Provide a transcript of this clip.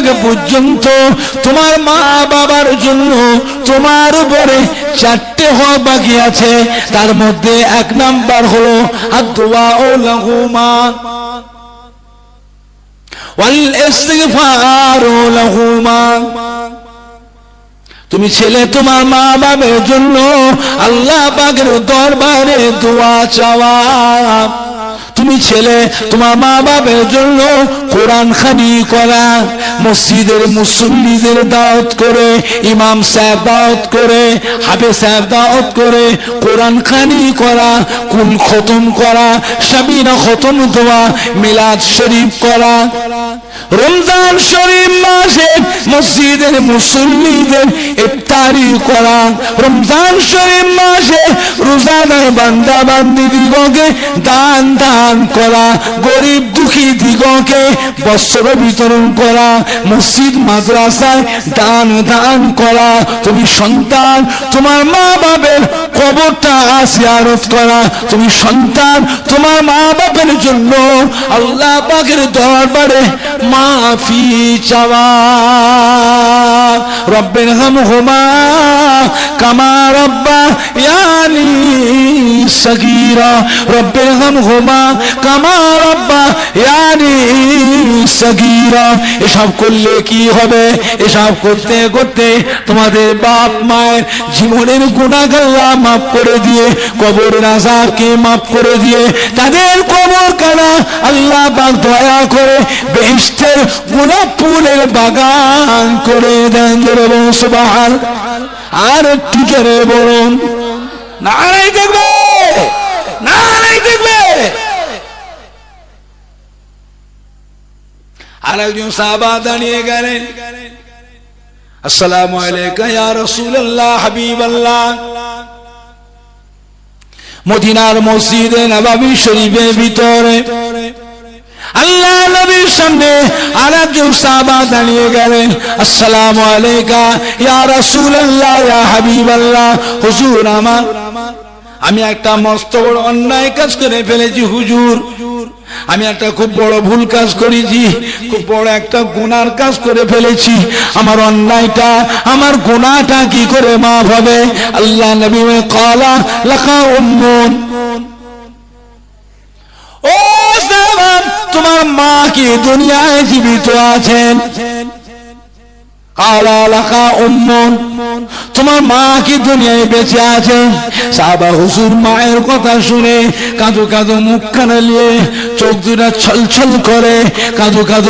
আগে পর্যন্ত তোমার মা বাবার জন্য তোমার উপরে চারটে হওয়া বাকি আছে তার মধ্যে এক নাম্বার হলো আর দোয়া ও লাহুমা والإستغفار لهما তুমি ছেলে তোমার মা বাবার জন্য আল্লাহ পাকের দরবারে দোয়া চাওয়া তুমি ছেলে, তোমার মা বাবার জন্য কোরআন খানি করা, মসজিদের মুসল্লিদের দাওয়াত করে, ইমাম সাহেব দাওয়াত করে হাবে সাহেব দাওয়াত করে, কোরআন খানি করা, কুল খতম করা, সাবিনা খতম দোয়া মিলাদ শরীফ করা। রমজান শরীফ মাসে মসজিদের মুসল্লিদের ইফতারি করা। রমজান শরীফ মাসে রোজাদার বান্দা বান্দি দিগকে দান দান করা। গরিব দুঃখী দিগকে বস্ত্র বিতরণ করা। মসজিদ, মাদ্রাসায় দান দান করা। তুমি সন্তান, তোমার মা বাবের কবরটা জিয়ারত করা। তুমি সন্তান, তোমার মা বাপের জন্য আল্লাহ পাকের দরবারে মাফি চাওয়া। রব্বের হাম হোমা এসব করলে কি হবে? এসব করতে করতে তোমাদের বাপ মায়ের জীবনের গুণাগাল্লা মাফ করে দিয়ে মাফ করে দিয়ে, তাদের কবর কানা আল্লাহ পাক দয়া করে বেহেশতের গোলাপ ফুলের বাগান করে দেন। আর একটু জোরে বলুন। নারাই দেখবে! নারাই দেখবে! আর একজন দাঁড়িয়ে গেলেন। মদিনার মসজিদে নবাবী শরীফের ভিতরে। আল্লাহ নবীর সামনে আর একজন সাহাবা দাঁড়িয়ে গেলেন। আসসালামু আমার, আমি একটা মস্ত বড় অন্যায় কাজ করে ফেলেছি, হুজুর। আমি একটা খুব বড় ভুল কাজ করেছি, খুব বড় একটা গুনার কাজ করে ফেলেছি। আমার অন্যায়টা, আমার গুনাহটা কি করে মাফ হবে? আল্লাহ নবী কলা লেখা উম্মন। তোমার মা কি দুনিয়ায় জীবিত আছেন? তোমার মা কি দুনিয়ায় বেঁচে আছে সাবা হুসুর মায়ের কথা শুনে কাঁদু কাঁদু মুখ কানালিয়ে চোখ দুটা ছল ছল করে, কাঁদু কাঁদু